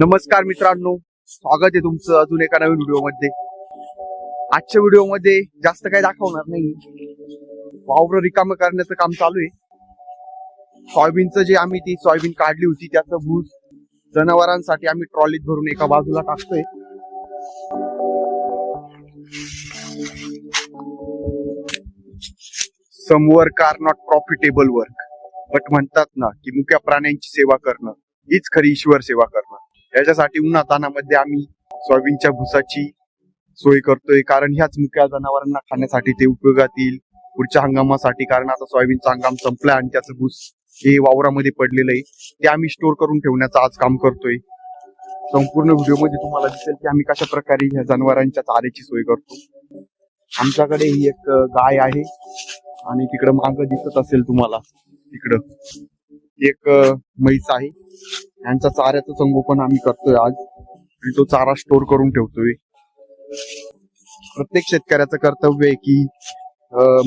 नमस्कार मित्रांनो स्वागत आहे तुमचं अजून एका नवीन व्हिडिओमध्ये आजच्या व्हिडिओमध्ये जास्त काही दाखवणार नाही. वावर रिकाम करण्याचं काम चालू आहे. सोयाबीनचं जे आम्ही ती सोयाबीन काढली होती त्याचं भूज जनावरांसाठी आम्ही ट्रॉलीत भरून एका बाजूला टाकतोय. Some work are not profitable work but म्हणतात ना की मुक्या प्राण्यांची सेवा करणं हीच खरी ईश्वर सेवा करणं. याच्यासाठी उन्हातानामध्ये आम्ही सोयाबीनच्या भुसाची सोय करतोय. कारण ह्याच मुक्या जनावरांना खाण्यासाठी ते उपयोगात येईल. पुढच्या हंगामासाठी कारण आता सोयाबीनचा हंगाम संपलाय आणि त्याचं भूस हे वावरामध्ये पडलेलं आहे. ते आम्ही स्टोर करून ठेवण्याचं आज काम करतोय. संपूर्ण व्हिडिओमध्ये तुम्हाला दिसेल की आम्ही कशा प्रकारे ह्या जनावरांच्या चाऱ्याची सोय करतो. आमच्याकडे ही एक गाय आहे. आणि तिकडं माग दिसत असेल तुम्हाला. तिकडं. एक म्हैस आहे. यांच्या चाऱ्याचं संगोपन आम्ही करतोय आज. आणि तो चारा स्टोर करून ठेवतोय. प्रत्येक शेतकऱ्याचं कर्तव्य आहे की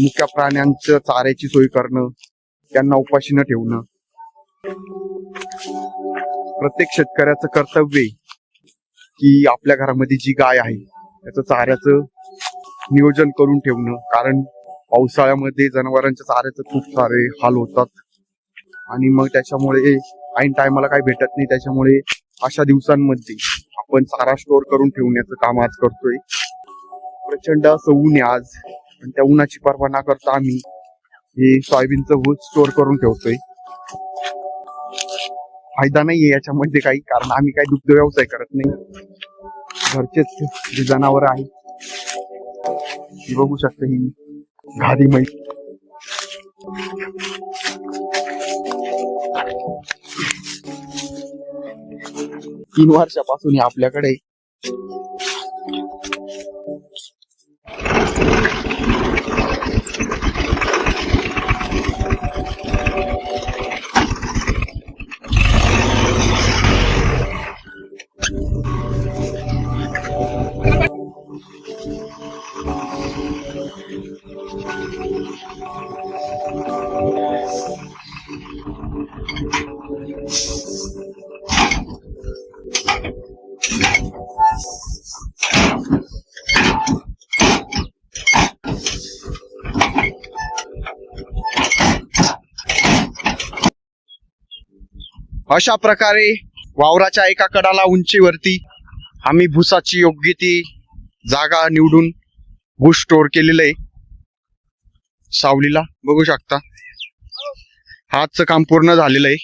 मुख्या प्राण्यांच्या चाऱ्याची सोय करणं त्यांना उपाशी न ठेवणं. प्रत्येक शेतकऱ्याचं कर्तव्य आहे की आपल्या घरामध्ये जी गाय आहे त्याचं चाऱ्याचं नियोजन करून ठेवणं. कारण पावसाळ्यामध्ये जनावरांच्या चाऱ्याचं खूप सारे हाल होतात. आणि मग त्याच्यामुळे ऐन टायमाला काही भेटत नाही. त्याच्यामुळे अशा दिवसांमध्ये आपण चारा स्टोर करून ठेवण्याचं काम आज करतोय. प्रचंड असं ऊन आहे आज. आणि त्या उन्हाची पर्वा न करता आम्ही हे सोयाबीनचं ऊस स्टोर करून ठेवतोय. फायदा नाहीये याच्यामध्ये काही कारण आम्ही काही दुग्ध व्यवसाय करत नाही. घरचेच जे जनावर आहेत बघू शकते ही घारी म्हैस तीन वर्षापासून आपल्याकडे आहे. अशा प्रकारे वावराच्या एका कडाला उंचीवरती आम्ही भुसाची योग्य ती जागा निवडून भूस स्टोर केलेलं आहे. सावलीला बघू शकता. आजचं काम पूर्ण झालेलं आहे.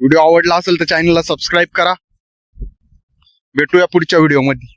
व्हिडिओ आवडला असेल तर चॅनलला सबस्क्राईब करा. भेटूया पुढच्या व्हिडिओमध्ये